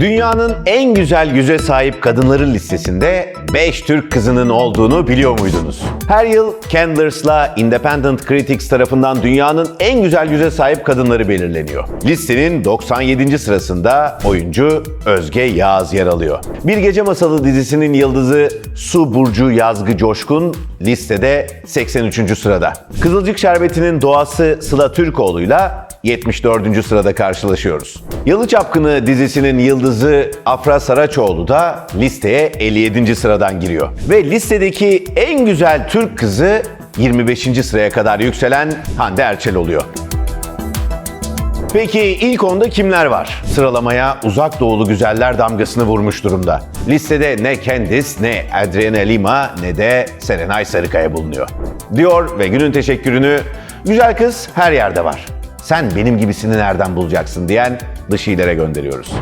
Dünyanın en güzel yüze sahip kadınların listesinde 5 Türk kızının olduğunu biliyor muydunuz? Her yıl Candlers'la Independent Critics tarafından dünyanın en güzel yüze sahip kadınları belirleniyor. Listenin 97. sırasında oyuncu Özge Yağız yer alıyor. Bir Gece Masalı dizisinin yıldızı Su Burcu Yazgı Coşkun listede 83. sırada. Kızılcık Şerbeti'nin doğası Sıla Türkoğlu'yla 74. sırada karşılaşıyoruz. Yalı Çapkını dizisinin yıldızı Afra Saraçoğlu da listeye 57. sıradan giriyor. Ve listedeki en güzel Türk kızı 25. sıraya kadar yükselen Hande Erçel oluyor. Peki ilk onda kimler var? Sıralamaya uzak doğulu güzeller damgasını vurmuş durumda. Listede ne Candice, ne Adriana Lima, ne de Serenay Sarıkaya bulunuyor. Diyor ve günün teşekkürünü güzel kız her yerde var. Sen benim gibisini nereden bulacaksın diyen dışilere gönderiyoruz.